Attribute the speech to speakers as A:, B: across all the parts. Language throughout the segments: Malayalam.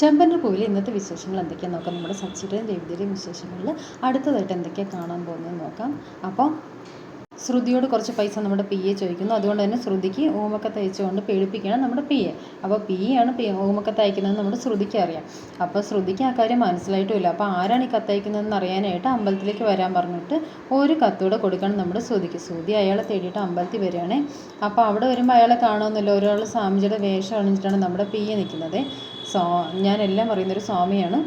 A: ചെമ്പന്റെ പൂവിൽ ഇന്നത്തെ വിശേഷങ്ങൾ എന്തൊക്കെയാണെന്ന് നോക്കാം. നമ്മുടെ സച്ചിയുടെയും രവിതയുടെയും വിശേഷങ്ങളിൽ അടുത്തതായിട്ട് എന്തൊക്കെയാണ് കാണാൻ പോകുന്നത് നോക്കാം. അപ്പോൾ ശ്രുതിയോട് കുറച്ച് പൈസ നമ്മുടെ പി എ ചോദിക്കുന്നു. അതുകൊണ്ട് തന്നെ ശ്രുതിക്ക് ഓമൊക്കെ തയ്ച്ചുകൊണ്ട് പേടിപ്പിക്കുകയാണ് നമ്മുടെ പി എ. അപ്പോൾ പി ആണ് പി ഓമൊക്കെ അയക്കുന്നത് നമ്മുടെ ശ്രുതിക്ക് അറിയാം. അപ്പോൾ ശ്രുതിക്ക് ആ കാര്യം മനസ്സിലായിട്ടുമില്ല. അപ്പോൾ ആരാണ് ഈ കത്തയക്കുന്നതെന്ന് അറിയാനായിട്ട് അമ്പലത്തിലേക്ക് വരാൻ പറഞ്ഞിട്ട് ഒരു കത്തൂടെ കൊടുക്കണം നമ്മുടെ ശ്രുതിക്ക്. ശ്രുതി അയാളെ തേടിയിട്ട് അമ്പലത്തിൽ വരികയാണേ. അപ്പോൾ അവിടെ വരുമ്പോൾ അയാളെ കാണുമെന്നല്ലോ. ഒരാൾ സ്വാമിജിയുടെ വേഷം അണിഞ്ഞിട്ടാണ് നമ്മുടെ പി എ നിൽക്കുന്നത്. സ്വാ ഞാനെല്ലാം പറയുന്നൊരു സ്വാമിയാണ്.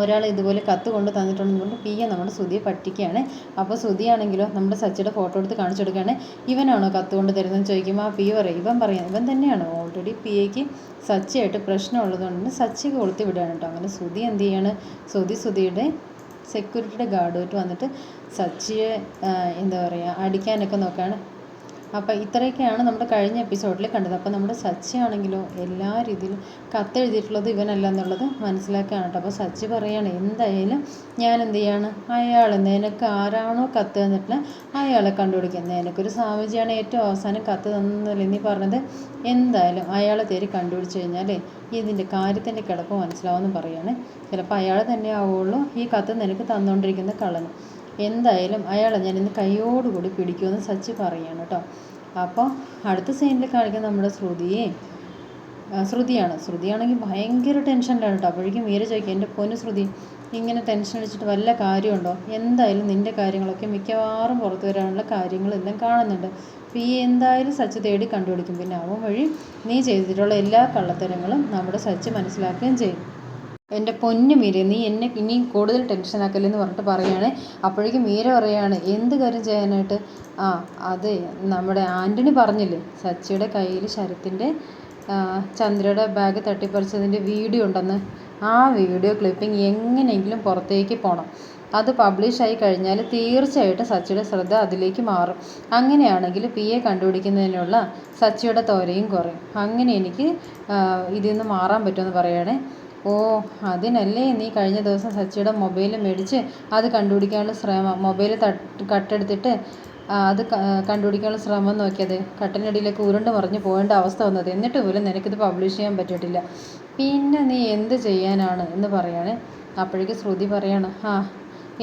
A: ഒരാൾ ഇതുപോലെ കത്ത് കൊണ്ട് തന്നിട്ടുണ്ടെന്ന് കൊണ്ട് പി എ നമ്മുടെ സുധിയെ പറ്റിക്കുകയാണ്. അപ്പോൾ സുധിയാണെങ്കിലോ നമ്മുടെ സച്ചിയുടെ ഫോട്ടോ എടുത്ത് കാണിച്ചു കൊടുക്കുകയാണ്. ഇവനാണോ കത്ത് കൊണ്ട് തരുന്നതെന്ന് ചോദിക്കുമ്പോൾ ആ പി പറയും ഇവൻ പറയാം ഇവൻ തന്നെയാണ്? ഓൾറെഡി പി എക്ക് സച്ചിയായിട്ട് പ്രശ്നമുള്ളതുകൊണ്ട് സച്ചി കൊളുത്തി വിടുകയാണ് കേട്ടോ അങ്ങനെ സുധി എന്ത് ചെയ്യാണ്? സുധി സുധിയുടെ സെക്യൂരിറ്റിയുടെ ഗാർഡുമായിട്ട് വന്നിട്ട് സച്ചിയെ എന്താ പറയുക അടിക്കാനൊക്കെ നോക്കുകയാണ് അപ്പോൾ ഇത്രയൊക്കെയാണ് നമ്മുടെ കഴിഞ്ഞ എപ്പിസോഡിൽ കണ്ടത്. അപ്പോൾ നമ്മുടെ സച്ചി എല്ലാ രീതിയിലും കത്തെഴുതിയിട്ടുള്ളത് ഇവനല്ല എന്നുള്ളത് മനസ്സിലാക്കാണ് കേട്ടോ. അപ്പോൾ സച്ചി പറയുകയാണ് എന്തായാലും ഞാൻ എന്ത് ചെയ്യാണ് അയാൾ നിനക്ക് ആരാണോ കത്ത് തന്നിട്ടുള്ള അയാളെ കണ്ടുപിടിക്കുക നിനക്കൊരു സ്വാമിജിയാണ് ഏറ്റവും അവസാനം കത്ത് തന്നതല്ലേ നീ പറഞ്ഞത്? എന്തായാലും അയാളെ തേരി കണ്ടുപിടിച്ച് കഴിഞ്ഞാൽ ഇതിന്റെ കാര്യത്തിന്റെ കിടപ്പ് മനസ്സിലാവുമെന്ന് പറയുകയാണ് ചിലപ്പോൾ അയാൾ തന്നെ ആവുള്ളൂ ഈ കത്ത് നിനക്ക് തന്നുകൊണ്ടിരിക്കുന്ന കള്ളന്. എന്തായാലും അയാളെ ഞാൻ ഇന്ന് കൈയോടുകൂടി പിടിക്കുമെന്ന് സച്ചി പറയാണ് കേട്ടോ. അപ്പോൾ അടുത്ത സീനിൽ കാണിക്കുന്ന നമ്മുടെ ശ്രുതിയെ ശ്രുതിയാണ്. ശ്രുതിയാണെങ്കിൽ ഭയങ്കര ടെൻഷനിലാണ് കേട്ടോ. അപ്പോഴേക്കും മീര ചോദിക്കും എന്റെ പൊന്നു ശ്രുതി ഇങ്ങനെ ടെൻഷൻ അടിച്ചിട്ട് വല്ല കാര്യമുണ്ടോ? എന്തായാലും നിന്റെ കാര്യങ്ങളൊക്കെ മിക്കവാറും പുറത്തു വരാനുള്ള കാര്യങ്ങളെല്ലാം കാണുന്നുണ്ട്. അപ്പോൾ ഈ എന്തായാലും സച്ച് തേടി കണ്ടുപിടിക്കും. പിന്നെ അവൻ വഴി നീ ചെയ്തിട്ടുള്ള എല്ലാ കള്ളത്തരങ്ങളും നമ്മുടെ സച്ച് മനസ്സിലാക്കുകയും ചെയ്യും. എന്റെ പൊന്നു മീര നീ എന്നെ ഇനിയും കൂടുതൽ ടെൻഷൻ ആക്കല്ലെന്ന് പറഞ്ഞിട്ട് പറയുകയാണ് അപ്പോഴേക്കും മീര പറയുകയാണ് എന്ത് കാര്യം ചെയ്യാനായിട്ട്? ആ അതെ നമ്മുടെ ആന്റണി പറഞ്ഞില്ലേ സച്ചിയുടെ കയ്യിൽ ശരത്തിന്റെ ചന്ദ്രയുടെ ബാഗ് തട്ടിപ്പറിച്ചതിന്റെ വീഡിയോ ഉണ്ടെന്ന്. ആ വീഡിയോ ക്ലിപ്പിംഗ് എങ്ങനെയെങ്കിലും പുറത്തേക്ക് പോകണം അത് പബ്ലിഷ് ആയി കഴിഞ്ഞാൽ തീർച്ചയായിട്ടും സച്ചിയുടെ ശ്രദ്ധ അതിലേക്ക് മാറും. അങ്ങനെയാണെങ്കിൽ പി എ കണ്ടുപിടിക്കുന്നതിനുള്ള സച്ചിയുടെ തോരയും കുറയും. അങ്ങനെ എനിക്ക് ഇതിൽ നിന്ന് മാറാൻ പറ്റുമെന്ന് പറയുകയാണേ ഓ അതിനല്ലേ നീ കഴിഞ്ഞ ദിവസം സച്ചിയുടെ മൊബൈൽ മേടിച്ച് അത് കണ്ടുപിടിക്കാനുള്ള ശ്രമം മൊബൈൽ തട്ട് കട്ടെടുത്തിട്ട് അത് കണ്ടുപിടിക്കാനുള്ള ശ്രമം നോക്കിയത്? കട്ടിനടിയിലേക്ക് ഉരുണ്ട് മറിഞ്ഞ് പോകേണ്ട അവസ്ഥ വന്നത്. എന്നിട്ട് പോലും നിനക്കിത് പബ്ലിഷ് ചെയ്യാൻ പറ്റിയിട്ടില്ല. പിന്നെ നീ എന്ത് ചെയ്യാനാണ് എന്ന് പറയാണ്. അപ്പോഴേക്ക് ശ്രുതി പറയാണ് ആ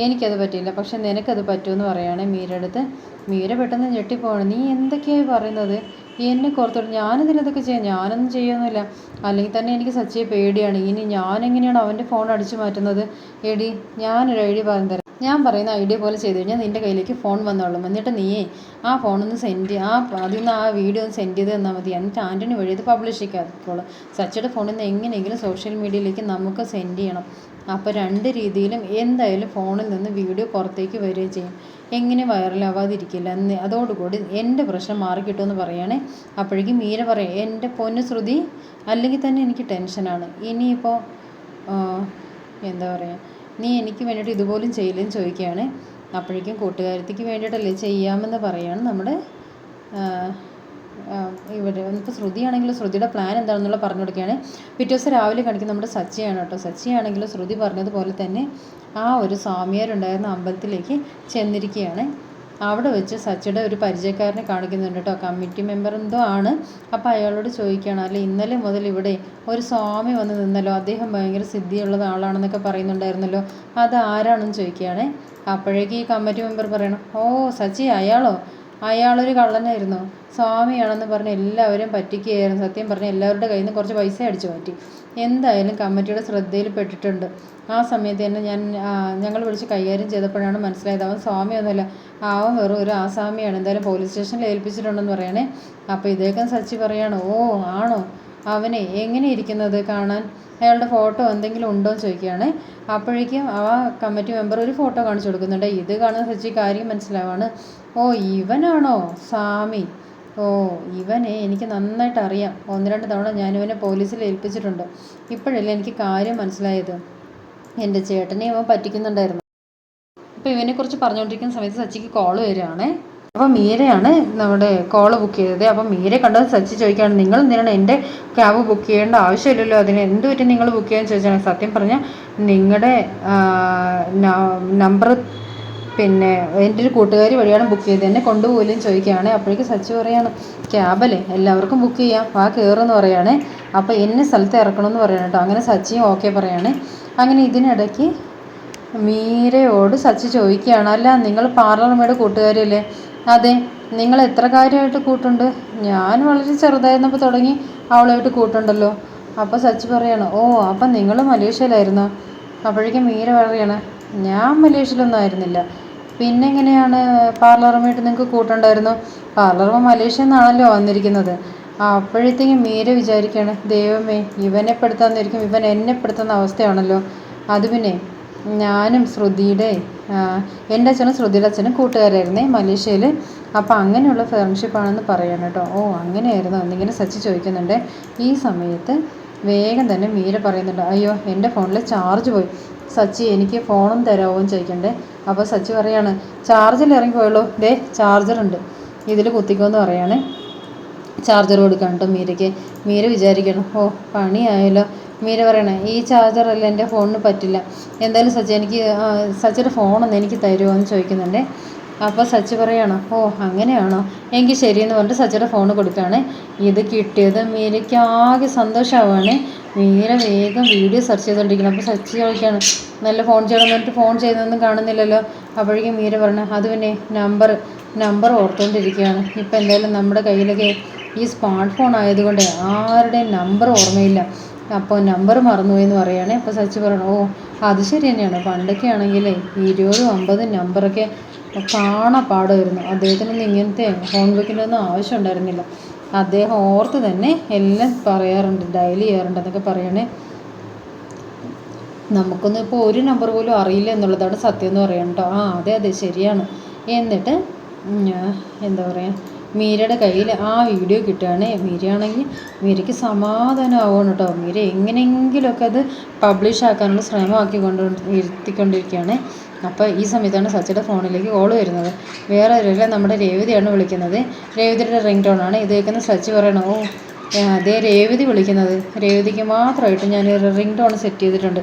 A: എനിക്കത് പറ്റിയില്ല. പക്ഷെ നിനക്കത് പറ്റുമെന്ന് പറയുകയാണ് മീരടുത്ത്. മീര പെട്ടെന്ന് ഞെട്ടിപ്പോവാണ്. നീ എന്തൊക്കെയായി പറയുന്നത്? എന്നെ കുറത്തോട്ട് ഞാനിതിനതൊക്കെ ചെയ്യാം? ഞാനൊന്നും ചെയ്യുന്നില്ല അല്ലെങ്കിൽ തന്നെ എനിക്ക് സച്ചിയെ പേടിയാണ്. ഇനി ഞാനെങ്ങനെയാണ് അവന്റെ ഫോൺ അടിച്ചു മാറ്റുന്നത്? എടി ഞാനൊരു ഐഡിയ പറഞ്ഞു തരാം. ഞാൻ പറയുന്ന ഐഡിയ പോലെ ചെയ്തു കഴിഞ്ഞാൽ നിന്റെ കയ്യിലേക്ക് ഫോൺ വന്നോളും. എന്നിട്ട് നീയേ ആ ഫോണൊന്ന് സെൻഡ് ആ അതിൽ നിന്ന് ആ വീഡിയോ ഒന്ന് സെൻഡ് ചെയ്ത് തന്നാൽ മതി. എന്നിട്ട് ആന്റണി വഴി ഇത് പബ്ലിഷ് ചെയ്യാത്തോളൂ സച്ചിയുടെ ഫോണിൽ നിന്ന് എങ്ങനെയെങ്കിലും സോഷ്യൽ മീഡിയയിലേക്ക് നമുക്ക് സെൻഡ് ചെയ്യണം. അപ്പോൾ രണ്ട് രീതിയിലും എന്തായാലും ഫോണിൽ നിന്ന് വീഡിയോ പുറത്തേക്ക് വരികയും ചെയ്യും. എങ്ങനെ വൈറലാവാതിരിക്കില്ല എന്ന് അതോടുകൂടി എന്റെ പ്രശ്നം മാറിക്കിട്ടുമെന്ന് പറയുകയാണെ അപ്പോഴേക്കും മീര പറയും എന്റെ പൊന്നു ശ്രുതി അല്ലെങ്കിൽ തന്നെ എനിക്ക് ടെൻഷനാണ് ഇനിയിപ്പോൾ എന്താ പറയുക നീ എനിക്ക് വേണ്ടിയിട്ട് ഇതുപോലും ചെയ്യില്ലെന്ന് ചോദിക്കുകയാണ്. അപ്പോഴേക്കും കൂട്ടുകാരത്തിക്ക് വേണ്ടിയിട്ടല്ലേ ചെയ്യാമെന്ന് പറയുകയാണ് നമ്മുടെ ഇവിടെ ഇപ്പോൾ ശ്രുതിയാണെങ്കിൽ ശ്രുതിയുടെ പ്ലാൻ എന്താണെന്നുള്ള പറഞ്ഞു കൊടുക്കുകയാണ്. പിറ്റേ ദിവസം രാവിലെ കാണിക്കുന്ന നമ്മുടെ സച്ചിയാണ് കേട്ടോ. സച്ചിയാണെങ്കിൽ ശ്രുതി പറഞ്ഞതുപോലെ തന്നെ ആ ഒരു സ്വാമിയാരുണ്ടായിരുന്ന അമ്പലത്തിലേക്ക് ചെന്നിരിക്കുകയാണ്. അവിടെ വെച്ച് സച്ചിയുടെ ഒരു പരിചയക്കാരനെ കാണിക്കുന്നുണ്ട് കേട്ടോ. കമ്മിറ്റി മെമ്പർ എന്തോ ആണ്. അപ്പോൾ അയാളോട് ചോദിക്കുകയാണ് അല്ലെ ഇന്നലെ മുതൽ ഇവിടെ ഒരു സ്വാമി വന്ന് നിന്നല്ലോ. അദ്ദേഹം ഭയങ്കര സിദ്ധിയുള്ള ആളാണെന്നൊക്കെ പറയുന്നുണ്ടായിരുന്നല്ലോ. അത് ആരാണെന്ന് ചോദിക്കുകയാണേ. അപ്പോഴേക്ക് ഈ കമ്മിറ്റി മെമ്പർ പറയണം ഓ സച്ചി അയാളോ? അയാളൊരു കള്ളനായിരുന്നു. സ്വാമിയാണെന്ന് പറഞ്ഞ് എല്ലാവരും പറ്റിക്കുകയായിരുന്നു. സത്യം പറഞ്ഞ് എല്ലാവരുടെ കയ്യിൽ നിന്ന് കുറച്ച് പൈസ അടിച്ചു മാറ്റി. എന്തായാലും കമ്മിറ്റിയുടെ ശ്രദ്ധയിൽ പെട്ടിട്ടുണ്ട്. ആ സമയത്ത് തന്നെ ഞാൻ ഞങ്ങൾ വിളിച്ച് കൈകാര്യം ചെയ്തപ്പോഴാണ് മനസ്സിലായത് അവൻ സ്വാമിയൊന്നുമല്ല. അവൻ വെറും ഒരു ആസാമിയാണ്. എന്തായാലും പോലീസ് സ്റ്റേഷനിൽ ഏൽപ്പിച്ചിട്ടുണ്ടെന്ന് പറയണേ. അപ്പോൾ ഇതേക്കും സച്ചി പറയാണ് ഓ ആണോ? അവനെ എങ്ങനെ ഇരിക്കുന്നത് കാണാൻ അയാളുടെ ഫോട്ടോ എന്തെങ്കിലും ഉണ്ടോ എന്ന് ചോദിക്കുകയാണ്. അപ്പോഴേക്കും ആ കമ്മിറ്റി മെമ്പർ ഒരു ഫോട്ടോ കാണിച്ചു കൊടുക്കുന്നുണ്ട്. ഇത് കാണുന്ന സച്ചി കാര്യം മനസ്സിലാവാണ്. ഓ ഇവനാണോ? സ്വാമി. ഓ ഇവനെ എനിക്ക് നന്നായിട്ട് അറിയാം. ഒന്ന് രണ്ട് തവണ ഞാനിവനെ പോലീസിൽ ഏൽപ്പിച്ചിട്ടുണ്ട്. ഇപ്പോഴല്ലേ എനിക്ക് കാര്യം മനസ്സിലായത്. എന്റെ ചേട്ടനെ അവൻ പറ്റിക്കുന്നുണ്ടായിരുന്നു. അപ്പോൾ ഇവനെക്കുറിച്ച് പറഞ്ഞുകൊണ്ടിരിക്കുന്ന സമയത്ത് സച്ചിക്ക് കോൾ വരികയാണേ. അപ്പോൾ മീരയാണ് നമ്മുടെ കോൾ ബുക്ക് ചെയ്തത്. അപ്പോൾ മീര കണ്ടത് സച്ചി ചോദിക്കുകയാണ് നിങ്ങൾ എന്തിനാണ് എന്റെ ക്യാബ് ബുക്ക് ചെയ്യേണ്ട ആവശ്യമില്ലല്ലോ? അതിന് എന്ത് പറ്റി നിങ്ങൾ ബുക്ക് ചെയ്യാൻ ചോദിച്ചാൽ സത്യം പറഞ്ഞാൽ നിങ്ങളുടെ നമ്പർ പിന്നെ എന്റെ ഒരു കൂട്ടുകാരി വഴിയാണ് ബുക്ക് ചെയ്തത്. എന്നെ കൊണ്ടുപോലും ചോദിക്കുകയാണ്. അപ്പോഴേക്കും സച്ച് പറയാണ് ക്യാബല്ലേ എല്ലാവർക്കും ബുക്ക് ചെയ്യാം. വാ കയറുമെന്ന് പറയുകയാണ് അപ്പോൾ എന്നെ സ്ഥലത്ത് ഇറക്കണമെന്ന് പറയണം കേട്ടോ അങ്ങനെ സച്ചിയും ഓക്കെ പറയാണ്. അങ്ങനെ ഇതിനിടയ്ക്ക് മീരയോട് സച്ച് ചോദിക്കുകയാണ് അല്ല നിങ്ങൾ പാർലർമയുടെ കൂട്ടുകാരിയല്ലേ? അതെ നിങ്ങൾ എത്ര കാര്യമായിട്ട് കൂട്ടുണ്ട്? ഞാൻ വളരെ ചെറുതായിരുന്നപ്പോൾ തുടങ്ങി അവളായിട്ട് കൂട്ടുണ്ടല്ലോ. അപ്പോൾ സച്ചി പറയാണ് ഓ അപ്പം നിങ്ങൾ മലേഷ്യയിലായിരുന്നോ? അപ്പോഴേക്കും മീര പറയാണ് ഞാൻ മലേഷ്യയിലൊന്നും ആയിരുന്നില്ല. പിന്നെ എങ്ങനെയാണ് പാർലറുമായിട്ട് നിങ്ങൾക്ക് കൂട്ടുണ്ടായിരുന്നു? പാർലറും മലേഷ്യയിൽ നിന്നാണല്ലോ വന്നിരിക്കുന്നത്. അപ്പോഴത്തേക്കും മീര വിചാരിക്കുകയാണ് ദൈവമേ ഇവനെ പെടുത്താന്നിരിക്കും ഇവൻ എന്നെ പെടുത്തുന്ന അവസ്ഥയാണല്ലോ. അത് പിന്നെ ഞാനും ശ്രുതിയുടെ എന്റെ അച്ഛനും ശ്രുതിയുടെ അച്ഛനും കൂട്ടുകാരായിരുന്നേ മലേഷ്യയിൽ അപ്പോൾ അങ്ങനെയുള്ള ഫ്രണ്ട്ഷിപ്പാണെന്ന് പറയണം കേട്ടോ. ഓ അങ്ങനെയായിരുന്നു. എന്നിങ്ങനെ സച്ചി ചോദിക്കുന്നുണ്ട്. ഈ സമയത്ത് വേഗം തന്നെ മീര പറയുന്നുണ്ട് അയ്യോ എന്റെ ഫോണിൽ ചാർജ് പോയി. സച്ചി എനിക്ക് ഫോണും തരാമോ എന്ന് ചോദിക്കണ്ടേ അപ്പോൾ സച്ചി പറയാണ് ചാർജിൽ ഇറങ്ങി പോയുള്ളൂ ദേ ചാർജറുണ്ട് ഇതിൽ കുത്തിക്കോന്ന് പറയാണ്. ചാർജർ കൊടുക്കാൻ കേട്ടോ മീരയ്ക്ക്. മീര വിചാരിക്കണം ഓ പണിയായല്ലോ. മീര പറയണേ ഈ ചാർജറല്ല എന്റെ ഫോണിന് പറ്റില്ല. എന്തായാലും സച്ചി എനിക്ക് ഫോൺ ഫോണൊന്ന് എനിക്ക് തരുമോ എന്ന് ചോദിക്കുന്നുണ്ട്. അപ്പോൾ സച്ച് പറയണം ഓ അങ്ങനെയാണോ? എനിക്ക് ശരിയെന്ന് പറഞ്ഞിട്ട് സച്ചിയുടെ ഫോൺ കൊടുക്കുകയാണ്. ഇത് കിട്ടിയത് മീരയ്ക്ക് ആകെ സന്തോഷമാവുകയാണ് മീര വേഗം വീഡിയോ സെർച്ച് ചെയ്തുകൊണ്ടിരിക്കണം അപ്പോൾ സച്ച് ചോദിക്കുകയാണ് നല്ല ഫോൺ ചെയ്യണം എന്നിട്ട് ഫോൺ ചെയ്തൊന്നും കാണുന്നില്ലല്ലോ. അപ്പോഴേക്കും മീര പറഞ്ഞു അത് പിന്നെ നമ്പർ നമ്പർ ഓർത്തുകൊണ്ടിരിക്കുകയാണ് ഇപ്പോൾ എന്തായാലും നമ്മുടെ കയ്യിലൊക്കെ ഈ സ്മാർട്ട് ഫോൺ ആയതുകൊണ്ട് ആരുടെയും നമ്പർ ഓർമ്മയില്ല. അപ്പോൾ നമ്പർ മറന്നുപോയി എന്ന് പറയുകയാണെ. അപ്പോൾ സച്ചി പറയണം ഓ അത് ശരി തന്നെയാണ്. പണ്ടൊക്കെ ആണെങ്കിൽ ഇരുപതും അമ്പതും നമ്പറൊക്കെ കാണാപ്പാടായിരുന്നു അദ്ദേഹത്തിനൊന്നും ഇങ്ങനത്തെ ഫോൺ ബുക്കിന്റെ ഒന്നും ആവശ്യം ഉണ്ടായിരുന്നില്ല. അദ്ദേഹം ഓർത്ത് തന്നെ എല്ലാം പറയാറുണ്ട് ഡയൽ ചെയ്യാറുണ്ട് എന്നൊക്കെ പറയണേ നമുക്കൊന്നും ഇപ്പോൾ ഒരു നമ്പർ പോലും അറിയില്ല എന്നുള്ളതാണ് സത്യം എന്ന് പറയണം കേട്ടോ. ആ അതെ അതെ ശരിയാണ്. എന്നിട്ട് എന്താ പറയുക? മീരയുടെ കയ്യിൽ ആ വീഡിയോ കിട്ടുകയാണ്. മീരയാണെങ്കിൽ മീരയ്ക്ക് സമാധാനമാവണം കേട്ടോ. മീര എങ്ങനെയെങ്കിലുമൊക്കെ അത് പബ്ലിഷ് ആക്കാനുള്ള ശ്രമമാക്കി കൊണ്ട് ഇരുത്തിക്കൊണ്ടിരിക്കുകയാണ്. അപ്പോൾ ഈ സമയത്താണ് സച്ചിയുടെ ഫോണിലേക്ക് കോൾ വരുന്നത്. വേറെ ആരുമില്ല നമ്മുടെ രേവതിയാണ് വിളിക്കുന്നത്. രേവതിയുടെ റിംഗ് ടോണാണ് ഇത് കേൾക്കുന്ന സച്ചി പറയണം ഓ അതേ രേവതി വിളിക്കുന്നത്. രേവതിക്ക് മാത്രമായിട്ട് ഞാൻ റിംഗ് ടോൺ സെറ്റ് ചെയ്തിട്ടുണ്ട്.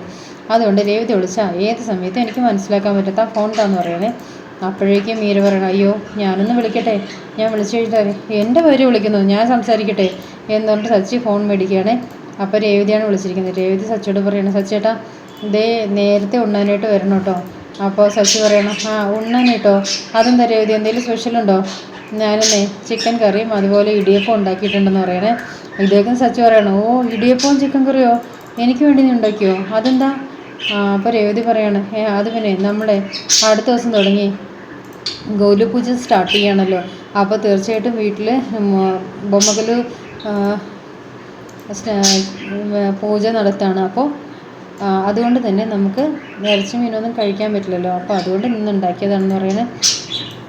A: അതുകൊണ്ട് രേവതി വിളിച്ചാൽ ഏത് സമയത്തും എനിക്ക് മനസ്സിലാക്കാൻ പറ്റാത്ത ആ ഫോൺ താന്ന് പറയണേ. അപ്പോഴേക്കും മീര പറയണം അയ്യോ ഞാനൊന്ന് വിളിക്കട്ടെ. ഞാൻ വിളിച്ചു കഴിഞ്ഞാൽ എന്റെ പേര് വിളിക്കുന്നു. ഞാൻ സംസാരിക്കട്ടെ. എന്ന് പറഞ്ഞിട്ട് സച്ചി ഫോൺ മേടിക്കുകയാണ്. അപ്പോൾ രേവതിയാണ് വിളിച്ചിരിക്കുന്നത്. രേവതി സച്ചിയോട് പറയണം സച്ചേട്ടാ ദേ നേരത്തെ ഉണ്ണാനായിട്ട് വരണം കേട്ടോ. അപ്പോൾ സച്ചി പറയണം ആ ഉണ്ണാൻ കേട്ടോ അതെന്താ രേവതി എന്തെങ്കിലും സ്പെഷ്യലുണ്ടോ ഞാനെന്നേ ചിക്കൻ കറിയും അതുപോലെ ഇടിയപ്പം ഉണ്ടാക്കിയിട്ടുണ്ടെന്ന് പറയണേ. ഇതേക്കും സച്ചി പറയണം ഓ ഇടിയപ്പവും ചിക്കൻ കറിയോ? എനിക്ക് വേണ്ടി നീ ഉണ്ടാക്കിയോ? അതെന്താ? അപ്പോൾ രേവതി പറയാണ് ഏ അത് പിന്നെ നമ്മളെ അടുത്ത ദിവസം തുടങ്ങി. ഗൗരി പൂജ സ്റ്റാർട്ട് ചെയ്യണമല്ലോ അപ്പോൾ തീർച്ചയായിട്ടും വീട്ടിൽ ബൊമ്മകൾ പൂജ നടത്താണ്. അപ്പോൾ അതുകൊണ്ട് തന്നെ നമുക്ക് ഇറച്ചി മീനൊന്നും കഴിക്കാൻ പറ്റില്ലല്ലോ. അപ്പോൾ അതുകൊണ്ട് നിന്ന് ഉണ്ടാക്കിയതാണെന്ന് പറയുന്നത്.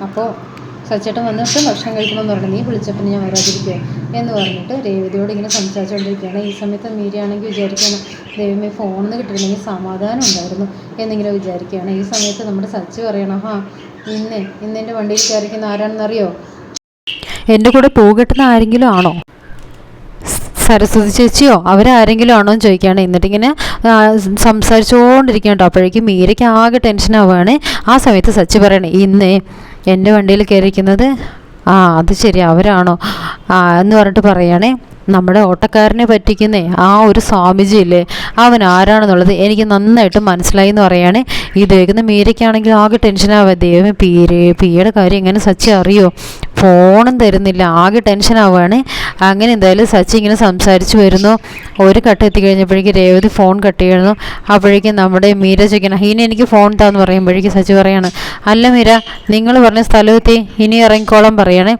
A: അപ്പോൾ സച്ചേട്ടൻ വന്നിട്ട് ഭക്ഷണം കഴിക്കണമെന്ന് പറഞ്ഞു. നീ വിളിച്ചപ്പോൾ ഞാൻ വരാതിരിക്കുക എന്ന് പറഞ്ഞിട്ട് രേവതിയോട് ഇങ്ങനെ സംസാരിച്ചുകൊണ്ടിരിക്കുകയാണ് ഈ സമയത്ത് മീരയാണെങ്കിൽ വിചാരിക്കുകയാണ് ദൈവമേ ഫോണിൽ നിന്ന് കിട്ടിയിരുന്നെങ്കിൽ സമാധാനം ഉണ്ടായിരുന്നു എന്നിങ്ങനെ വിചാരിക്കുകയാണ്. ഈ സമയത്ത് നമ്മുടെ സച്ച് പറയണം ആ ഇന്ന് ഇന്നെന്റെ വണ്ടിയിൽ കയറിക്കുന്ന ആരാണെന്നറിയോ?
B: എന്റെ കൂടെ പൂകെട്ടുന്ന ആരെങ്കിലും ആണോ? സരസ്വതി ചേച്ചിയോ? അവരാരെങ്കിലും ആണോ എന്ന് ചോദിക്കുകയാണ്. എന്നിട്ടിങ്ങനെ സംസാരിച്ചുകൊണ്ടിരിക്കുകയാണ്. കേട്ടോ അപ്പോഴേക്കും മീരയ്ക്ക് ആകെ ടെൻഷൻ ആവുകയാണ്. ആ സമയത്ത് സച്ചി പറയണേ ഇന്ന് എന്റെ വണ്ടിയിൽ കയറിയിരിക്കുന്നത് ആ അത് ശരി അവരാണോ? എന്ന് പറഞ്ഞിട്ട് പറയുകയാണേ നമ്മുടെ ഓട്ടക്കാരനെ പറ്റിക്കുന്നേ ആ ഒരു സ്വാമിജി ഇല്ലേ അവൻ ആരാണെന്നുള്ളത് എനിക്ക് നന്നായിട്ട് മനസ്സിലായി എന്ന് പറയാണ്. ഇത് കേൾക്കുന്ന മീരയ്ക്കാണെങ്കിൽ ആകെ ടെൻഷനാവുക ദൈവമേ പീരെ പീയുടെ കാര്യം എങ്ങനെ സച്ചി അറിയോ? ഫോണും തരുന്നില്ല ആകെ ടെൻഷനാവുകയാണ് അങ്ങനെ എന്തായാലും സച്ചി ഇങ്ങനെ സംസാരിച്ച് വരുന്നു. ഒരു കട്ട് എത്തിക്കഴിഞ്ഞപ്പോഴേക്കും രേവതി ഫോൺ കട്ട് ചെയ്യുന്നു. അപ്പോഴേക്കും നമ്മുടെ മീര ചോദിക്കണം ഇനി എനിക്ക് ഫോൺ താന്ന് പറയുമ്പോഴേക്കും സച്ചി പറയാണ് അല്ല മീര നിങ്ങൾ പറഞ്ഞ സ്ഥലമെത്തി ഇനി ഇറങ്ങിക്കോളം പറയണേ.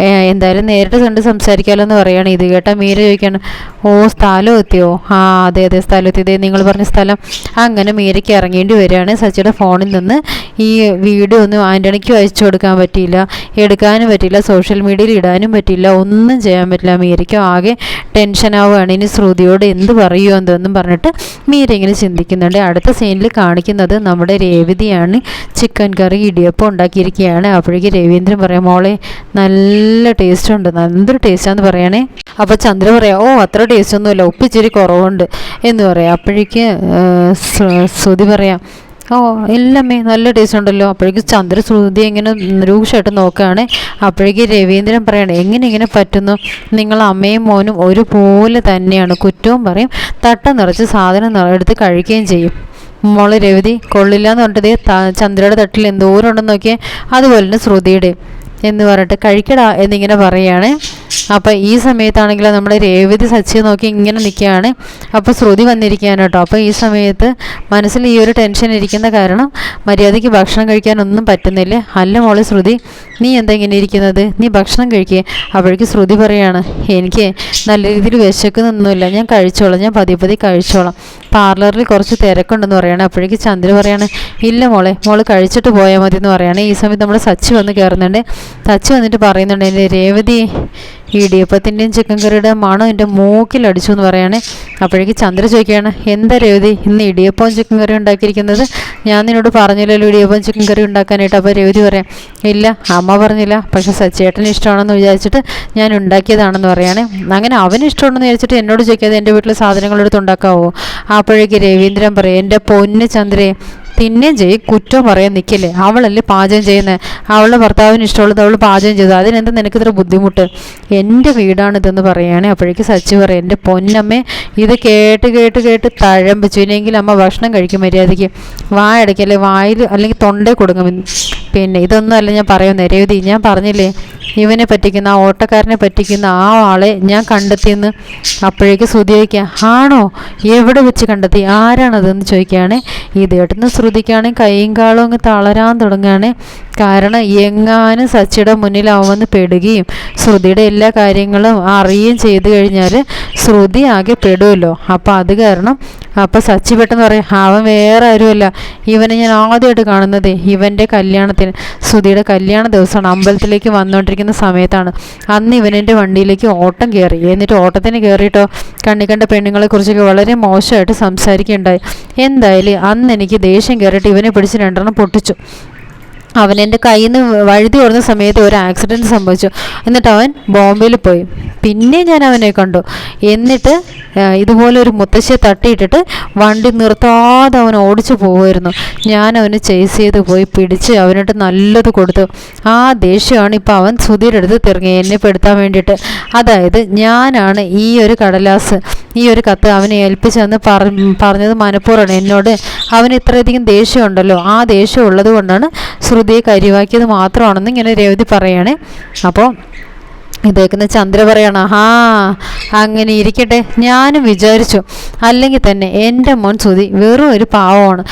B: എന്തായാലും നേരിട്ട് കണ്ട് സംസാരിക്കാമല്ലോ എന്ന് പറയുകയാണ് ഇത് കേട്ടാ മീര ചോദിക്കുകയാണ് ഓ സ്ഥലം എത്തിയോ? ആ അതെ അതെ സ്ഥലം എത്തിയതേ നിങ്ങൾ പറഞ്ഞ സ്ഥലം. അങ്ങനെ മീരയ്ക്ക് ഇറങ്ങേണ്ടി വരികയാണ്. സച്ചിയുടെ ഫോണിൽ നിന്ന് ഈ വീഡിയോ ഒന്നും ആന്റണിക്കും അയച്ചു കൊടുക്കാൻ പറ്റിയില്ല എടുക്കാനും പറ്റില്ല സോഷ്യൽ മീഡിയയിൽ ഇടാനും പറ്റില്ല ഒന്നും ചെയ്യാൻ പറ്റില്ല. മീരയ്ക്ക് ആകെ ടെൻഷൻ ആവുകയാണ്. ഇനി ശ്രുതിയോട് എന്ത് പറയുമോ എന്തെന്നും പറഞ്ഞിട്ട് മീര ഇങ്ങനെ ചിന്തിക്കുന്നുണ്ട്. അടുത്ത സീനിൽ കാണിക്കുന്നത് നമ്മുടെ രേവതിയാണ് ചിക്കൻ കറി ഇടിയപ്പം ഉണ്ടാക്കിയിരിക്കുകയാണ്. അപ്പോഴേക്ക് രവീന്ദ്രൻ പറയാം മോളെ നല്ല ടേസ്റ്റ് ഉണ്ട്. നല്ലൊരു ടേസ്റ്റാന്ന് പറയണേ. അപ്പോൾ ചന്ദ്ര പറയാം ഓ അത്ര ടേസ്റ്റ് ഒന്നുമില്ല. ഉപ്പ് ഇച്ചിരി കുറവുണ്ട്. എന്ന് പറയാം. അപ്പോഴേക്ക് ശ്രുതി പറയാം ഓ ഇല്ലമ്മേ നല്ല ടേസ്റ്റ് ഉണ്ടല്ലോ. അപ്പോഴേക്കും ചന്ദ്രശ്രുതി ഇങ്ങനെ രൂക്ഷമായിട്ട് നോക്കുകയാണ്. അപ്പോഴേക്കും രവീന്ദ്രൻ പറയണേ എങ്ങനെ ഇങ്ങനെ പറ്റുന്നു? നിങ്ങൾ അമ്മയും മോനും ഒരുപോലെ തന്നെയാണ്. കുറ്റവും പറയും. തട്ട നിറച്ച് സാധനം എടുത്ത് കഴിക്കുകയും ചെയ്യും. മോൾ രവതി കൊള്ളില്ല എന്ന് പറഞ്ഞിട്ട് ചന്ദ്രയുടെ തട്ടിൽ എന്തോരം ഉണ്ടെന്ന് നോക്കിയാൽ അതുപോലെ തന്നെ ശ്രുതിയുടെ എന്ന് പറഞ്ഞിട്ട് കഴിക്കടാ എന്നിങ്ങനെ പറയുകയാണ് അപ്പോൾ ഈ സമയത്താണെങ്കിൽ നമ്മൾ രേവതി സച്ചി നോക്കി ഇങ്ങനെ നിൽക്കുകയാണ് അപ്പോൾ ശ്രുതി വന്നിരിക്കുകയാണ് കേട്ടോ. അപ്പോൾ ഈ സമയത്ത് മനസ്സിൽ ഈ ഒരു ടെൻഷൻ ഇരിക്കുന്ന കാരണം മര്യാദയ്ക്ക് ഭക്ഷണം കഴിക്കാനൊന്നും പറ്റുന്നില്ല. അല്ല മോളെ ശ്രുതി നീ എന്താ ഇങ്ങനെ ഇരിക്കുന്നത്? നീ ഭക്ഷണം കഴിക്കുക അപ്പോഴേക്ക് ശ്രുതി പറയാണ് എനിക്ക് നല്ല രീതിയിൽ വിശക്കുന്നൊന്നുമില്ല ഞാൻ കഴിച്ചോളാം. ഞാൻ പതിയെ പതിയെ കഴിച്ചോളാം. പാർലറിൽ കുറച്ച് തിരക്കുണ്ടെന്ന് പറയണേ. അപ്പോഴേക്ക് ചന്ദ്ര പറയാണ് ഇല്ല മോളെ മോൾ കഴിച്ചിട്ട് പോയാൽ മതി എന്ന് പറയാണ്. ഈ സമയത്ത് നമ്മൾ സച്ച് വന്ന് കയറുന്നുണ്ട്. സച്ച് വന്നിട്ട് പറയുന്നുണ്ട് എന്റെ രേവതി ഇടിയപ്പത്തിന്റെയും ചിക്കൻ കറിയുടെ മണം എന്റെ മൂക്കിലടിച്ചു എന്ന് പറയാണ്. അപ്പോഴേക്ക് ചന്ദ്ര ചോദിക്കുകയാണ് എന്താ രേവതി ഇന്ന് ഇടിയപ്പവും ചിക്കൻ കറിയും ഉണ്ടാക്കിയിരിക്കുന്നത്? ഞാൻ നിന്നോട് പറഞ്ഞില്ലല്ലോ അപ്പം ചിക്കൻ കറി ഉണ്ടാക്കാനായിട്ട് അപ്പോൾ രേവതി പറയാം. ഇല്ല അമ്മ പറഞ്ഞില്ല. പക്ഷെ സച്ചേട്ടന് ഇഷ്ടമാണെന്ന് വിചാരിച്ചിട്ട് ഞാൻ ഉണ്ടാക്കിയതാണെന്ന് പറയാണ്. അങ്ങനെ അവന് ഇഷ്ടമുണ്ടെന്ന് വിചാരിച്ചിട്ട് എന്നോട് ചോദിക്കാതെ എന്റെ വീട്ടിൽ സാധനങ്ങളെടുത്ത് ഉണ്ടാക്കാവോ? അപ്പോഴേക്ക് രവീന്ദ്രൻ പറയും എന്റെ പൊന്ന് ചന്ദ്രേ തിന്നുകയും ചെയ്യും കുറ്റം പറയാൻ നിൽക്കില്ലേ അവളല്ലേ പാചകം ചെയ്യുന്നത് അവളുടെ ഭർത്താവിന് ഇഷ്ടമുള്ളത് അവൾ പാചകം ചെയ്തു. അതിനെന്താ നിനക്ക് ഇത്ര ബുദ്ധിമുട്ട്? എന്റെ വീടാണിതെന്ന് പറയുകയാണെ അപ്പോഴേക്ക് സച്ചി പറയും എന്റെ പൊന്നമ്മേ ഇത് കേട്ട് കേട്ട് കേട്ട് തഴമ്പിച്ചു. ഇല്ലെങ്കിൽ അമ്മ ഭക്ഷണം കഴിക്കും മര്യാദയ്ക്ക്. വായ അല്ലെങ്കിൽ വായിൽ അല്ലെങ്കിൽ തൊണ്ടേ കൊടുക്കും പിന്നെ ഇതൊന്നും അല്ല ഞാൻ പറയുന്നത് നിരവധി ഞാൻ പറഞ്ഞില്ലേ? ഇവനെ പറ്റിക്കുന്ന ആ ഓട്ടക്കാരനെ പറ്റിക്കുന്ന ആ ആളെ ഞാൻ കണ്ടെത്തിയെന്ന് അപ്പോഴേക്ക് ശ്രുതി ആണോ? എവിടെ വെച്ച് കണ്ടെത്തി? ആരാണതെന്ന് ചോദിക്കുകയാണ്? ഇതേട്ടന് ശ്രുതിക്കാണ് കൈയും കാലും അങ്ങ് തളരാൻ തുടങ്ങുകയാണ്. കാരണം എങ്ങാനും സച്ചിയുടെ വന്ന് പെടുകയും ശ്രുതിയുടെ എല്ലാ കാര്യങ്ങളും അറിയുകയും ചെയ്തു കഴിഞ്ഞാൽ ശ്രുതി ആകെ പെടുമല്ലോ അപ്പോൾ അത് കാരണം അപ്പോൾ സച്ചി പെട്ടെന്ന് പറയും അവൻ വേറെ ആരുമല്ല. ഇവനെ ഞാൻ ആദ്യമായിട്ട് കാണുന്നത് ഇവന്റെ കല്യാണത്തിന്. ശ്രുതിയുടെ കല്യാണ ദിവസമാണ്. അമ്പലത്തിലേക്ക് വന്നുകൊണ്ടിരിക്കുന്ന സമയത്താണ്. അന്ന് ഇവനെന്റെ വണ്ടിയിലേക്ക് ഓട്ടം കയറി. എന്നിട്ട് ഓട്ടത്തിന് കയറിയിട്ടോ കണ്ണി കണ്ട പെണ്ണുങ്ങളെ കുറിച്ചൊക്കെ വളരെ മോശമായിട്ട് സംസാരിക്കുകയുണ്ടായി. എന്തായാലും അന്ന് എനിക്ക് ദേഷ്യം കയറിയിട്ട് ഇവനെ പിടിച്ച് രണ്ടെണ്ണം പൊട്ടിച്ചു. അവൻ എന്റെ കയ്യിൽ നിന്ന് വഴുതി ഓടുന്ന സമയത്ത് ഒരു ആക്സിഡന്റ് സംഭവിച്ചു. എന്നിട്ട് അവൻ ബോംബെയിൽ പോയി. പിന്നെ ഞാൻ അവനെ കണ്ടു. എന്നിട്ട് ഇതുപോലെ ഒരു മുത്തശ്ശിയെ തട്ടിയിട്ടിട്ട് വണ്ടി നിർത്താതെ അവൻ ഓടിച്ചു പോകുമായിരുന്നു. ഞാൻ അവനെ ചേസ് ചെയ്ത് പോയി പിടിച്ച് അവനോട്ട് നല്ലത് കൊടുത്തു. ആ ദേഷ്യമാണ് ഇപ്പോൾ അവൻ സുധീരെടുത്ത് തിറങ്ങി എന്നെ പെടുത്താൻ വേണ്ടിയിട്ട്. അതായത് ഞാനാണ് ഈ ഒരു കടലാസ്. ഈ ഒരു കത്ത് അവനെ ഏൽപ്പിച്ചെന്ന് പറ പറഞ്ഞത് മനഃപൂർവമാണ്. എന്നോട് അവന് ഇത്രയധികം ദേഷ്യമുണ്ടല്ലോ. ആ ദേഷ്യം ഉള്ളത് കൊണ്ടാണ് ശ്രുതിയെ കരിവാക്കിയത് മാത്രമാണെന്ന് ഇങ്ങനെ രേവതി പറയണേ. അപ്പോൾ ഇതേക്കുന്ന ചന്ദ്ര പറയാണ് ആ അങ്ങനെ ഇരിക്കട്ടെ. ഞാനും വിചാരിച്ചു. അല്ലെങ്കിൽ തന്നെ എന്റെ മോൻ സുതി വെറും ഒരു പാവമാണ്.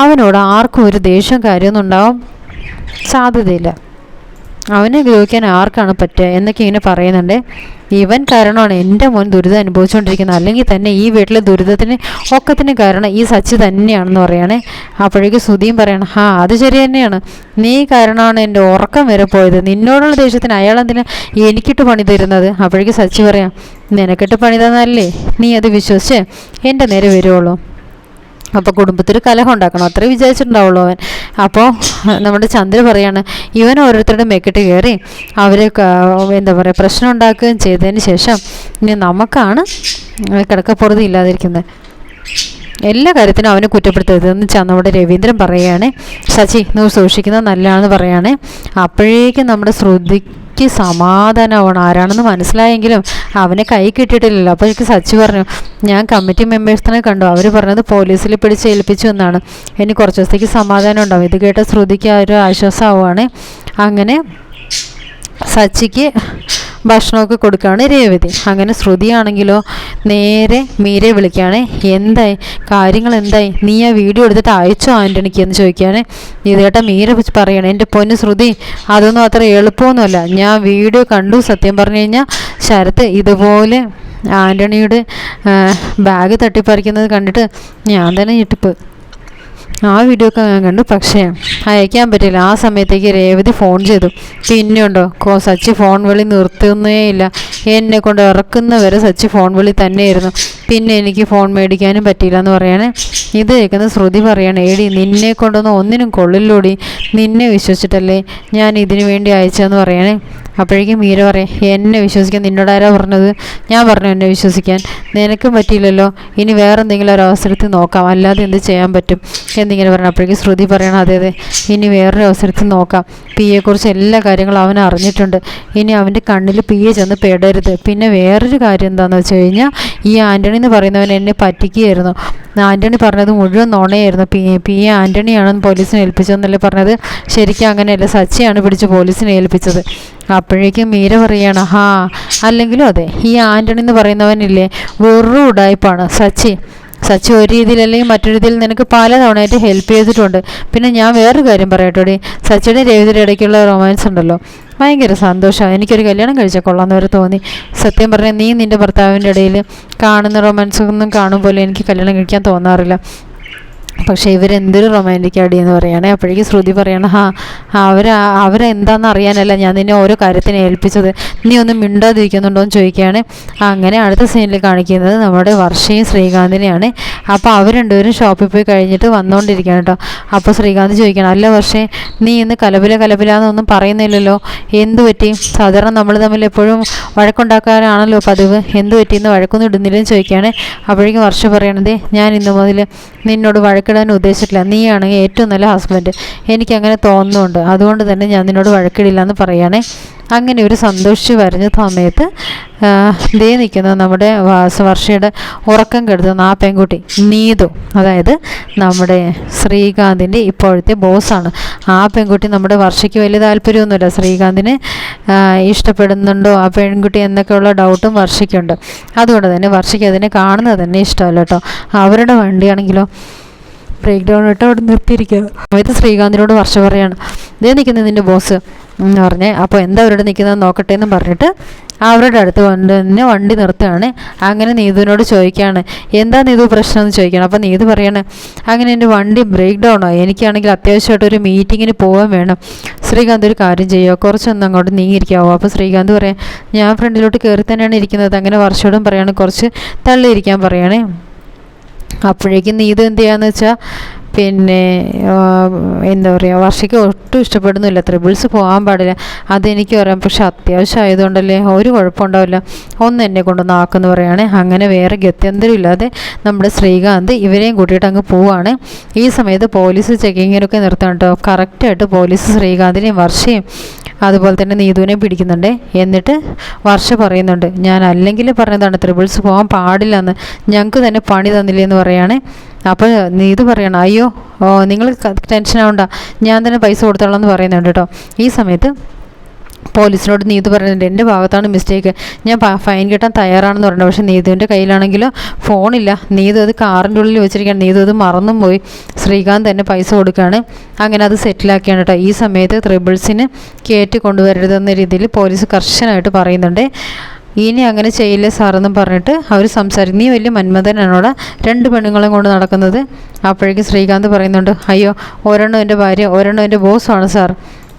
B: അവനോട് ആർക്കും ഒരു ദേഷ്യം കാര്യമൊന്നും ഉണ്ടാവും സാധ്യതയില്ല. അവനെ വിയോഗിക്കാൻ ആർക്കാണ് പറ്റുക എന്നൊക്കെ ഇങ്ങനെ പറയുന്നുണ്ട്. ഇവൻ കാരണമാണ് എന്റെ മോൻ ദുരിതം അനുഭവിച്ചുകൊണ്ടിരിക്കുന്നത്. അല്ലെങ്കിൽ തന്നെ ഈ വീട്ടിലെ ദുരിതത്തിന് ഒക്കത്തിന് കാരണം ഈ സച്ചി തന്നെയാണെന്ന് പറയണേ. അപ്പോഴേക്ക് സുധിയും പറയണം ആ അത് ശരി തന്നെയാണ്. നീ കാരണമാണ് എന്റെ ഉറക്കം വരെ പോയത്. നിന്നോടുള്ള ദേഷ്യത്തിന് അയാൾ എന്തിനാ എനിക്കിട്ട് പണി തരുന്നത്? അപ്പോഴേക്ക് സച്ചി പറയാം നിനക്കിട്ട് പണി തന്നല്ലേ നീ അത് വിശ്വസിച്ച്? എന്റെ നേരെ വരുവുള്ളൂ അപ്പോൾ കുടുംബത്തിൽ കലഹം ഉണ്ടാക്കണം. അത്രേ വിചാരിച്ചിട്ടുണ്ടാവുള്ളൂ അവൻ. അപ്പോൾ നമ്മുടെ ചന്ദ്ര പറയാണ് ഇവൻ ഓരോരുത്തരുടെ മെക്കിട്ട് കയറി അവരെ എന്താ പറയുക പ്രശ്നം ഉണ്ടാക്കുകയും ചെയ്തതിന് ശേഷം ഇനി നമുക്കാണ് കിടക്കപ്പുറത്ത് ഇല്ലാതിരിക്കുന്നത്. എല്ലാ കാര്യത്തിനും അവനെ കുറ്റപ്പെടുത്തരുതെന്ന് വെച്ചാൽ നമ്മുടെ രവീന്ദ്രൻ പറയുകയാണ് ശശി നീ സൂക്ഷിക്കുന്നത് നല്ലതാണെന്ന് പറയുകയാണ്. അപ്പോഴേക്കും നമ്മുടെ ശ്രുതിക്ക് സമാധാനമാണ് ആരാണെന്ന് മനസ്സിലായെങ്കിലും അവനെ കൈ കിട്ടിയിട്ടില്ലല്ലോ. അപ്പോൾ എനിക്ക് സച്ച് പറഞ്ഞു ഞാൻ കമ്മിറ്റി മെമ്പേഴ്സിനെ കണ്ടു. അവർ പറഞ്ഞത് പോലീസിൽ പിടിച്ച് ഏൽപ്പിച്ചു എന്നാണ്. ഇനി കുറച്ച് ദിവസത്തേക്ക് സമാധാനം ഉണ്ടാവും. ഇത് കേട്ട ശ്രുതിക്ക് ആ ഒരു ആശ്വാസമാവുകയാണ്. അങ്ങനെ സച്ചിക്ക് ഭക്ഷണമൊക്കെ കൊടുക്കുകയാണ് രേവതി. അങ്ങനെ ശ്രുതിയാണെങ്കിലോ നേരെ മീരെ വിളിക്കുകയാണ് എന്തായി? കാര്യങ്ങൾ എന്തായി? നീ ആ വീഡിയോ എടുത്തിട്ട് അയച്ചോ ആന്റണിക്ക് എന്ന് ചോദിക്കുകയാണ്. ഇതേട്ട മീര വെച്ച് പറയണേ എന്റെ പൊന്ന് ശ്രുതി അതൊന്നും അത്ര എളുപ്പമൊന്നുമല്ല. ഞാൻ വീഡിയോ കണ്ടു. സത്യം പറഞ്ഞു കഴിഞ്ഞാൽ ശരത്ത് ഇതുപോലെ ആന്റണിയുടെ ബാഗ് തട്ടിപ്പറിക്കുന്നത് കണ്ടിട്ട് ഞാൻ തന്നെ ഞെട്ടിപ്പ് ആ വീഡിയോ ഒക്കെ ഞാൻ കണ്ടു. പക്ഷേ അയക്കാൻ പറ്റില്ല. ആ സമയത്തേക്ക് രേവതി ഫോൺ ചെയ്തു. പിന്നെയുണ്ടോ കോ സച്ചി ഫോൺ വിളി നിർത്തുന്നേ ഇല്ല. എന്നെ കൊണ്ട് ഇറക്കുന്നവരെ സച്ച് ഫോൺ വിളി തന്നെയായിരുന്നു. പിന്നെ എനിക്ക് ഫോൺ മേടിക്കാനും പറ്റിയില്ല എന്ന് പറയാണ്. ഇത് കേൾക്കുന്ന ശ്രുതി പറയാണ് എടി നിന്നെ കൊണ്ടൊന്നും ഒന്നിനും കൊള്ളില്ലൂടി. നിന്നെ വിശ്വസിച്ചിട്ടല്ലേ ഞാൻ ഇതിനു വേണ്ടി അയച്ചതെന്ന് പറയാനേ അപ്പോഴേക്കും മീര പറയാം എന്നെ വിശ്വസിക്കാൻ നിന്നോട് ആരാ പറഞ്ഞത്? ഞാൻ പറഞ്ഞു എന്നെ വിശ്വസിക്കാൻ. നിനക്കും പറ്റിയില്ലല്ലോ. ഇനി വേറെ എന്തെങ്കിലും ഒരു അവസരത്തിൽ നോക്കാം. അല്ലാതെ എന്ത് ചെയ്യാൻ പറ്റും? എന്നിങ്ങനെ പറഞ്ഞു അപ്പോഴേക്കും ശ്രുതി പറയണം അതെ അതെ. ഇനി വേറൊരു അവസരത്തിൽ നോക്കാം. പിയെക്കുറിച്ച് എല്ലാ കാര്യങ്ങളും അവൻ അറിഞ്ഞിട്ടുണ്ട് ഇനി അവന്റെ കണ്ണിൽ പിയെ ചെന്ന് പെടരുത്. പിന്നെ വേറൊരു കാര്യം എന്താണെന്ന് വെച്ച് കഴിഞ്ഞാൽ ഈ ആന്റണി എന്ന് പറയുന്നവൻ എന്നെ പറ്റിക്കുകയായിരുന്നു. ആന്റണി പറഞ്ഞത് മുഴുവൻ നുണയായിരുന്നു. പി പി എ ആന്റണിയാണെന്ന് പോലീസിനെ ഏൽപ്പിച്ചതെന്നല്ലേ പറഞ്ഞത്? ശരിക്കും അങ്ങനെയല്ല. സച്ചിയാണ് പിടിച്ച് പോലീസിനെ ഏൽപ്പിച്ചത്. അപ്പോഴേക്കും മീര പറയാണ് ഹാ അല്ലെങ്കിലും അതെ ഈ ആന്റണി എന്ന് പറയുന്നവനില്ലേ വെറും ഉടായ്പാണ്. സച്ചി സച്ചി ഒരു രീതിയിൽ അല്ലെങ്കിൽ മറ്റൊരു രീതിയിൽ നിനക്ക് പല തവണയായിട്ട് ഹെൽപ്പ് ചെയ്തിട്ടുണ്ട്. പിന്നെ ഞാൻ വേറൊരു കാര്യം പറയട്ടോടി. സച്ചിയുടെ രവിതയുടെ ഇടയ്ക്കുള്ള റൊമാൻസ് ഉണ്ടല്ലോ. ഭയങ്കര സന്തോഷമാണ്. എനിക്കൊരു കല്യാണം കഴിച്ചാൽ കൊള്ളാമെന്ന് വരെ തോന്നി. സത്യം പറഞ്ഞാൽ നീ നിന്റെ ഭർത്താവിന്റെ ഇടയിൽ കാണുന്ന റൊമാൻസ് ഒന്നും കാണുമ്പോൾ എനിക്ക് കല്യാണം കഴിക്കാൻ തോന്നാറില്ല. പക്ഷേ ഇവരെന്തൊരു റൊമാന്റിക് അടി എന്ന് പറയുകയാണെ അപ്പോഴേക്കും ശ്രുതി പറയണം ഹാ അവർ അവരെന്താണെന്ന് അറിയാനല്ല ഞാൻ നിന്നെ ഓരോ കാര്യത്തിന് ഏൽപ്പിച്ചത്. നീ ഒന്നും മിണ്ടാതിരിക്കുന്നുണ്ടോ എന്ന് ചോദിക്കുകയാണ്. അങ്ങനെ അടുത്ത സീനിൽ കാണിക്കുന്നത് നമ്മുടെ വർഷയും ശ്രീകാന്തിനെയാണ്. അപ്പോൾ അവർ രണ്ടുപേരും ഷോപ്പിൽ പോയി കഴിഞ്ഞിട്ട് വന്നുകൊണ്ടിരിക്കുകയാണ് കേട്ടോ അപ്പോൾ ശ്രീകാന്ത് ചോദിക്കണം അല്ല വർഷേ നീ ഇന്ന് കലപില കലപില എന്നൊന്നും പറയുന്നില്ലല്ലോ. എന്ത് പറ്റി? സാധാരണ നമ്മൾ തമ്മിൽ എപ്പോഴും വഴക്കുണ്ടാക്കാനാണല്ലോ പതിവ്. എന്ത് പറ്റിയെന്ന് വഴക്കൊന്നും ഇടുന്നില്ലെന്ന് ചോദിക്കുകയാണ്. അപ്പോഴേക്കും വർഷ പറയണതേ ഞാൻ ഇന്ന് മുതൽ നിന്നോട് വഴക്കിടാൻ ഉദ്ദേശിച്ചിട്ടില്ല. നീയാണ് ഏറ്റവും നല്ല ഹസ്ബൻഡ് എനിക്കങ്ങനെ തോന്നുന്നുണ്ട്. അതുകൊണ്ട് തന്നെ ഞാൻ നിന്നോട് വഴക്കിടില്ല എന്ന് പറയുകയാണേ അങ്ങനെ ഒരു സന്തോഷിച്ച് വരുന്ന സമയത്ത് ദേ നിൽക്കുന്ന നമ്മുടെ വർഷയുടെ ഉറക്കം കെടുത്തുന്ന ആ പെൺകുട്ടി നീതു. അതായത് നമ്മുടെ ശ്രീകാന്തിന്റെ ഇപ്പോഴത്തെ ബോസാണ്. ആ പെൺകുട്ടി നമ്മുടെ വർഷയ്ക്ക് വലിയ താല്പര്യമൊന്നുമില്ല. ശ്രീകാന്തിനെ ഇഷ്ടപ്പെടുന്നുണ്ടോ ആ പെൺകുട്ടി എന്നൊക്കെയുള്ള ഡൗട്ടും വർഷയ്ക്കുണ്ട്. അതുകൊണ്ട് തന്നെ വർഷയ്ക്ക് അതിനെ കാണുന്നത് തന്നെ ഇഷ്ടമല്ല കേട്ടോ. അവരുടെ വണ്ടിയാണെങ്കിലോ ബ്രേക്ക് ഡൗൺ ഇട്ട് അവിടെ നിർത്തിയിരിക്കുക. സമയത്ത് ശ്രീകാന്തിനോട് വർഷ പറയാണ് ഇതേ നിൽക്കുന്നത് നിന്റെ ബോസ് എന്ന് പറഞ്ഞേ അപ്പോൾ എന്താ അവരോട് നിൽക്കുന്നത് നോക്കട്ടെ എന്ന് പറഞ്ഞിട്ട് അവരുടെ അടുത്ത് കൊണ്ട് തന്നെ വണ്ടി നിർത്തുകയാണ്. അങ്ങനെ നീതുവിനോട് ചോദിക്കുകയാണ് എന്താ നീതു പ്രശ്നം എന്ന് ചോദിക്കണം അപ്പോൾ നീതു പറയാണ് അങ്ങനെ എന്റെ വണ്ടി ബ്രേക്ക് ഡൗൺ ആയി. എനിക്കാണെങ്കിൽ അത്യാവശ്യമായിട്ട് ഒരു മീറ്റിങ്ങിന് പോകാൻ വേണം. ശ്രീകാന്ത് ഒരു കാര്യം ചെയ്യുമോ കുറച്ചൊന്ന് അങ്ങോട്ട് നീങ്ങിയിരിക്കാവോ? അപ്പോൾ ശ്രീകാന്ത് പറയാം ഞാൻ ഫ്രണ്ടിലോട്ട് കയറി തന്നെയാണ് ഇരിക്കുന്നത്. അങ്ങനെ വർഷോടും പറയാണ് കുറച്ച് തള്ളിയിരിക്കാൻ പറയണേ. അപ്പോഴേക്കും നീ ഇത് എന്ത് ചെയ്യാന്ന് വെച്ചാൽ പിന്നെ എന്താ പറയുക വർഷയ്ക്ക് ഒട്ടും ഇഷ്ടപ്പെടുന്നില്ല ത്രിബിൾസ് പോകാൻ പാടില്ല. അതെനിക്ക് പറയാം. പക്ഷെ അത്യാവശ്യം ആയതുകൊണ്ടല്ലേ ഒരു കുഴപ്പമുണ്ടാവില്ല. ഒന്ന് എന്നെ കൊണ്ടൊന്ന് ആക്കുമെന്ന് പറയുകയാണ് അങ്ങനെ വേറെ ഗത്യന്തരം ഇല്ലാതെ നമ്മുടെ ശ്രീകാന്ത് ഇവരെയും കൂട്ടിയിട്ട് അങ്ങ് പോവാണ്. ഈ സമയത്ത് പോലീസ് ചെക്കിങ്ങിനൊക്കെ നിർത്തണം കേട്ടോ. കറക്റ്റായിട്ട് പോലീസ് ശ്രീകാന്തിനെയും വർഷയും അതുപോലെ തന്നെ നീതുവിനെ പിടിക്കുന്നുണ്ട്. എന്നിട്ട് വർഷ പറയുന്നുണ്ട് ഞാൻ അല്ലെങ്കിൽ പറഞ്ഞതാണ് ത്രിബിൾസ് പോകാൻ പാടില്ലെന്ന്. ഞങ്ങൾക്ക് തന്നെ പണി തന്നില്ലേ എന്ന് പറയാണ്. അപ്പോൾ നീ ഇത് പറയണം അയ്യോ ഓ നിങ്ങൾ ടെൻഷൻ ആവണ്ട ഞാൻ തന്നെ പൈസ കൊടുത്തോളാം എന്ന് പറയുന്നുണ്ട് കേട്ടോ. ഈ സമയത്ത് പോലീസിനോട് നീതു പറയുന്നുണ്ട് എന്റെ ഭാഗത്താണ് മിസ്റ്റേക്ക് ഞാൻ ഫൈൻ കിട്ടാൻ തയ്യാറാണെന്ന് പറഞ്ഞു പക്ഷേ നീതുവിന്റെ കയ്യിലാണെങ്കിലോ ഫോണില്ല. നീതു അത് കാറിന്റെ ഉള്ളിൽ വെച്ചിരിക്കുകയാണ്. നീതു അത് മറന്നും പോയി. ശ്രീകാന്ത് തന്നെ പൈസ കൊടുക്കുകയാണ്. അങ്ങനെ അത് സെറ്റിലാക്കിയാണ് കേട്ടോ. ഈ സമയത്ത് ത്രിബിൾസിന് കയറ്റി കൊണ്ടുവരരുതെന്ന രീതിയിൽ പോലീസ് കർശനമായിട്ട് പറയുന്നുണ്ട്. ഇനി അങ്ങനെ ചെയ്യില്ല സാറെന്നും പറഞ്ഞിട്ട് അവർ സംസാരിക്കും. നീ വലിയ മന്മഥനാണോടെ? രണ്ട് പെണ്ണുങ്ങളും കൊണ്ട് നടക്കുന്നത്. അപ്പോഴേക്കും ശ്രീകാന്ത് പറയുന്നുണ്ട് അയ്യോ ഒരെണ്ണം എന്റെ ഭാര്യ ഒരെണ്ണം എന്റെ ബോസാണ് സാർ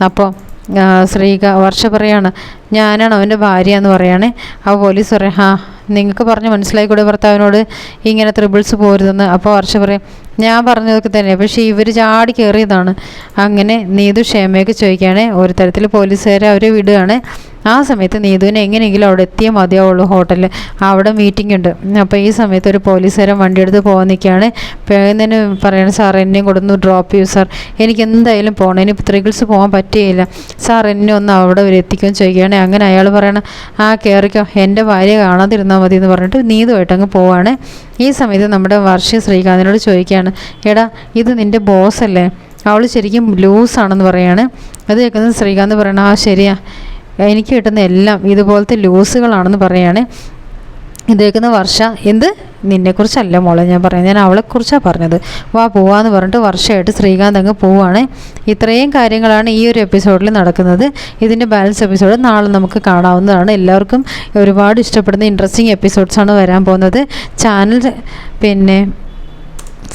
B: അപ്പോൾ ശ്രീകാ വർഷ പറയാണ് ഞാനാണ് അവന്റെ ഭാര്യ എന്ന് പറയുകയാണേ ആ പോലീസ് പറയാം ആ നിങ്ങൾക്ക് പറഞ്ഞ് മനസ്സിലായിക്കൂടെ ഭർത്താവിനോട് ഇങ്ങനെ ത്രിബിൾസ് പോരുതെന്ന്. അപ്പോൾ വർഷ പറയും ഞാൻ പറഞ്ഞതൊക്കെ തന്നെ പക്ഷേ ഇവർ ചാടി കയറിയതാണ് അങ്ങനെ നീതു ക്ഷമയൊക്കെ ചോദിക്കുകയാണേ ഒരു തരത്തിൽ പോലീസുകാരെ അവരെ വിടുകയാണ്. ആ സമയത്ത് നീതുവിനെ എങ്ങനെയെങ്കിലും അവിടെ എത്തിയേ മതിയാവുള്ളൂ ഹോട്ടലിൽ അവിടെ മീറ്റിംഗ് ഉണ്ട്. അപ്പോൾ ഈ സമയത്ത് ഒരു പോലീസുകാരൻ വണ്ടി എടുത്ത് പോകാൻ നിൽക്കുകയാണ്. പേരുന്നതിന് പറയണം സാർ എന്നെയും കൂടെ ഒന്ന് ഡ്രോപ്പ് ചെയ്യൂ സാർ. എനിക്ക് എന്തായാലും പോകണം ഇനി ത്രികിൾസ് പോകാൻ പറ്റുകയില്ല. സാർ എന്നെ ഒന്ന് അവിടെ വരെ എത്തിക്കുമെന്ന് ചോദിക്കുകയാണെങ്കിൽ അങ്ങനെ അയാൾ പറയണം ആ കയറിക്കോ എന്റെ ഭാര്യ കാണാതിരുന്നാൽ മതി എന്ന് പറഞ്ഞിട്ട് നീതുമായിട്ട് അങ്ങ് പോവാണ്. ഈ സമയത്ത് നമ്മുടെ വർഷ ശ്രീകാന്തിനോട് ചോദിക്കുകയാണ് എടാ ഇത് നിന്റെ ബോസ് അല്ലേ? അവൾ ശരിക്കും ലൂസാണെന്ന് പറയാണ്. അത് കേൾക്കുന്നത് ശ്രീകാന്ത് പറയണം ആ ശരിയാ. എനിക്ക് കിട്ടുന്ന എല്ലാം ഇതുപോലത്തെ ലൂസുകളാണെന്ന് പറയാണ്. ഇത് കേൾക്കുന്ന വർഷ എന്ത്? നിന്നെക്കുറിച്ചല്ല മോളെ ഞാൻ പറയുന്നത്. ഞാൻ അവളെക്കുറിച്ചാണ് പറഞ്ഞത്. വാ പോവാന്ന് പറഞ്ഞിട്ട് വർഷമായിട്ട് ശ്രീകാന്ത് അങ്ങ് പോവാണ്. ഇത്രയും കാര്യങ്ങളാണ് ഈ ഒരു എപ്പിസോഡിൽ നടക്കുന്നത്. ഇതിന്റെ ബാലൻസ് എപ്പിസോഡ് നാളെ നമുക്ക് കാണാവുന്നതാണ്. എല്ലാവർക്കും ഒരുപാട് ഇഷ്ടപ്പെടുന്ന ഇൻട്രസ്റ്റിംഗ് എപ്പിസോഡ്സാണ് വരാൻ പോകുന്നത്. ചാനൽ പിന്നെ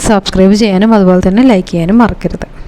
B: സബ്സ്ക്രൈബ് ചെയ്യാനും അതുപോലെ തന്നെ ലൈക്ക് ചെയ്യാനും മറക്കരുത്.